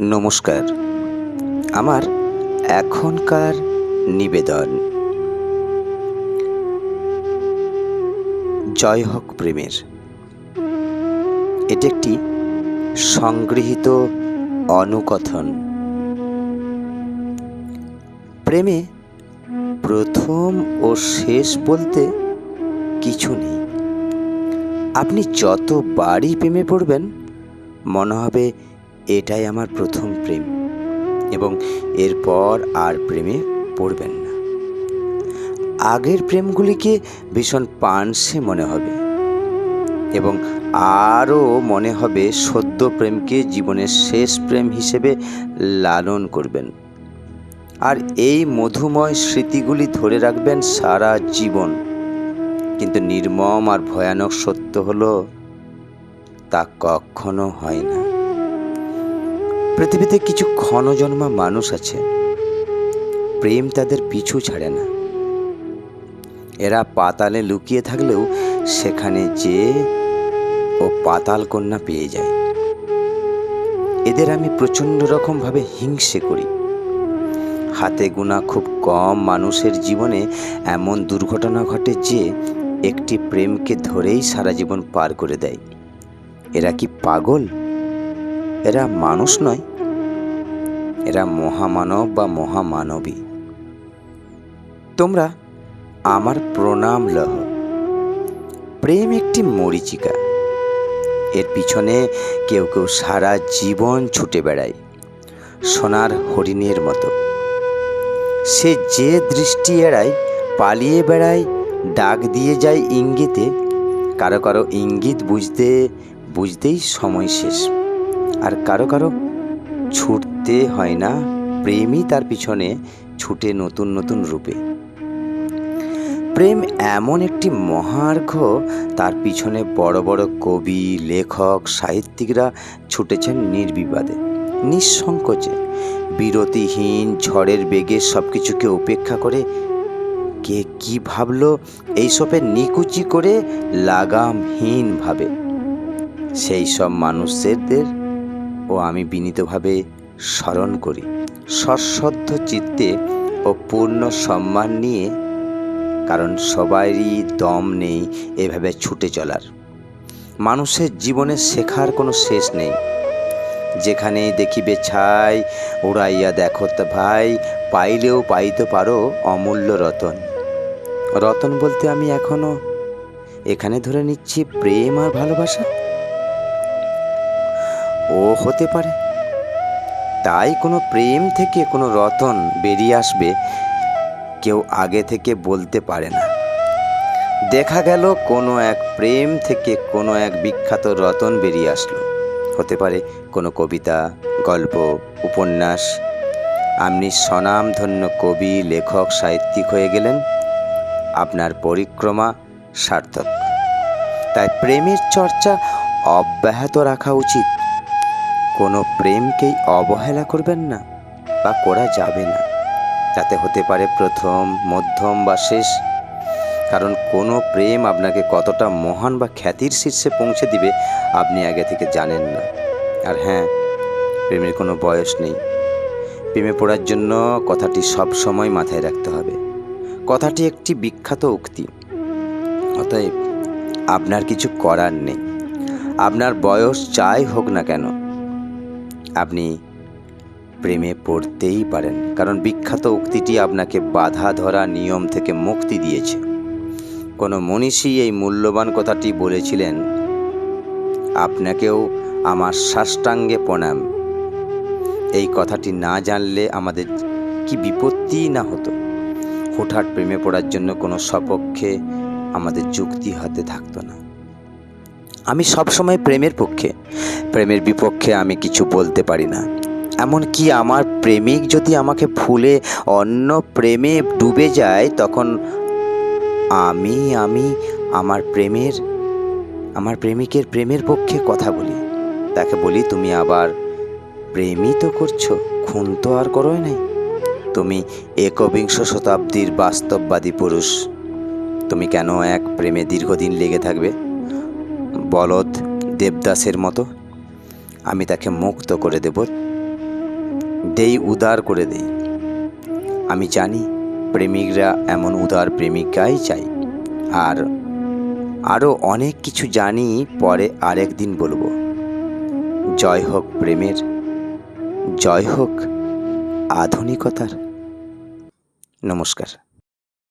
নমস্কার। আমার এখনকার নিবেদন। জয় হক প্রেমের। এটি একটি সংগৃহীত অনুকথন। প্রেমে প্রথম ও শেষ বলতে কিছু নেই। আপনি যতবারই প্রেমে পড়বেন, মনে হবে এটাই আমার প্রথম প্রেম এবং এরপর আর প্রেমে পড়বেন না। আগের প্রেমগুলিকে ভীষণ পানসে মনে হবে এবং আরও মনে হবে সদ্য প্রেমকে জীবনের শেষ প্রেম হিসেবে লালন করবেন। আর এই মধুময় স্মৃতিগুলি ধরে রাখবেন সারা জীবন। কিন্তু নির্মম আর ভয়ানক সত্য হলো, তা কখনো হয় না। পৃথিবীতে কিছু ক্ষণজন্মা মানুষ আছে। প্রেম তাদের পিছু ছাড়ে না। এরা পাতালে লুকিয়ে থাকলেও সেখানে যে ও পাতাল কন্যা পেয়ে যায়। এদের আমি প্রচণ্ড রকমভাবে হিংসে করি। হাতে গোনা খুব কম মানুষের জীবনে এমন দুর্ঘটনা ঘটে যে একটি প্রেমকে ধরেই সারা জীবন পার করে দেয়। এরা কি পাগল? এরা মানুষ নয়, এরা মহামানব বা মহামানবী। তোমরা আমার প্রণাম লহ। প্রেম একটি মরিচিকা। এর পিছনে কেউ কেউ সারা জীবন ছুটে বেড়ায়, সোনার হরিণের মতো। সে যে দৃষ্টি এড়ায়, পালিয়ে বেড়ায়, ডাক দিয়ে যায় ইঙ্গিতে। কারও কারও ইঙ্গিত বুঝতে, বুঝতেই সময় শেষ। আর কারও কারও ছুটতে হয় না। প্রেমই তার পিছনে ছুটে নতুন নতুন রূপে। প্রেম এমন একটি মহার্ঘ, তার পিছনে বড় বড় কবি, লেখক, সাহিত্যিকরা ছুটেছেন নির্বিবাদে, নিঃসংকোচে। বিরতিহীন ঝড়ের বেগে সব কিছুকে উপেক্ষা করে কে কি ভাবলো এইসবের নিকুচি করে লাগামহীন ভাবে সেই সব মানুষদের ও আমি বিনীতভাবে স্মরণ করি। সশ্রদ্ধ চিত্তে ও পূর্ণ সম্মান নিয়ে, কারণ সবারই দম নেই এভাবে ছুটে চলার। মানুষের জীবনে শেখার কোনো শেষ নেই। যেখানেই দেখিবে ছাই, উড়াইয়া দেখো ভাই, পাইলেও পাইতে পারো অমূল্য রতন। রতন বলতে আমি এখনও এখানে ধরে নিচ্ছি প্রেম আর ভালোবাসা। ও হতে পারে। তাই কোনো প্রেম থেকে কোনো রতন বেরিয়ে আসবে কেউ আগে থেকে বলতে পারে না। দেখা গেল কোনো এক প্রেম থেকে কোনো এক বিখ্যাত রতন বেরিয়ে আসলো। হতে পারে কোনো কবিতা, গল্প, উপন্যাস। আপনি স্বনামধন্য কবি, লেখক, সাহিত্যিক হয়ে গেলেন। আপনার পরিক্রমা সার্থক। তাই প্রেমের চর্চা অব্যাহত রাখা উচিত। কোনো প্রেমকেই অবহেলা করবেন না বা করা যাবে না। তাতে হতে পারে প্রথম, মধ্যম বা শেষ। কারণ কোনো প্রেম আপনাকে কতটা মহান বা খ্যাতির শীর্ষে পৌঁছে দিবে আপনি আগে থেকে জানেন না। আর হ্যাঁ প্রেমের কোনো বয়স নেই। প্রেমে পড়ার জন্য কথাটি সব সময় মাথায় রাখতে হবে। কথাটি একটি বিখ্যাত উক্তি। অতএব আপনার কিছু করার নেই। আপনার বয়স যাই হোক না কেন আপনি প্রেমে পড়তেই পারেন। কারণ বিখ্যাত উক্তিটি আপনাকে বাধা ধরা, নিয়ম থেকে মুক্তি দিয়েছে। কোনো মনীষী এই মূল্যবান কথাটি বলেছিলেন, আপনাকেও আমার সাষ্টাঙ্গে প্রণাম। এই কথাটি না জানলে আমাদের কি বিপত্তি না হতো? হুটহাট প্রেমে পড়ার জন্য কোনো সপক্ষে আমাদের যুক্তি হাতে থাকতো না। আমি সবসময় প্রেমের পক্ষে। প্রেমের বিপক্ষে আমি কিছু বলতে পারি না। এমনকি আমার প্রেমিক যদি আমাকে ভুলে অন্য প্রেমে ডুবে যায়, তখন আমি আমি আমার প্রেমের, আমার প্রেমিকের প্রেমের পক্ষে কথা বলি। তাকে বলি, তুমি আবার প্রেমই তো করছ, খুন তো আর করোই নাই। তুমি একবিংশ শতাব্দীর বাস্তববাদী পুরুষ। তুমি কেন এক প্রেমে দীর্ঘদিন লেগে থাকবে? বলদ দেবদাসের মতো, আমি তাকে মুক্ত করে দেব। দেই উদার করে দেই। আমি জানি প্রেমিকরা এমন উদার প্রেমিকাই চাই। আর আরও অনেক কিছু জানি, পরে আরেক দিন বলব। জয় হোক প্রেমের, জয় হোক আধুনিকতার। নমস্কার।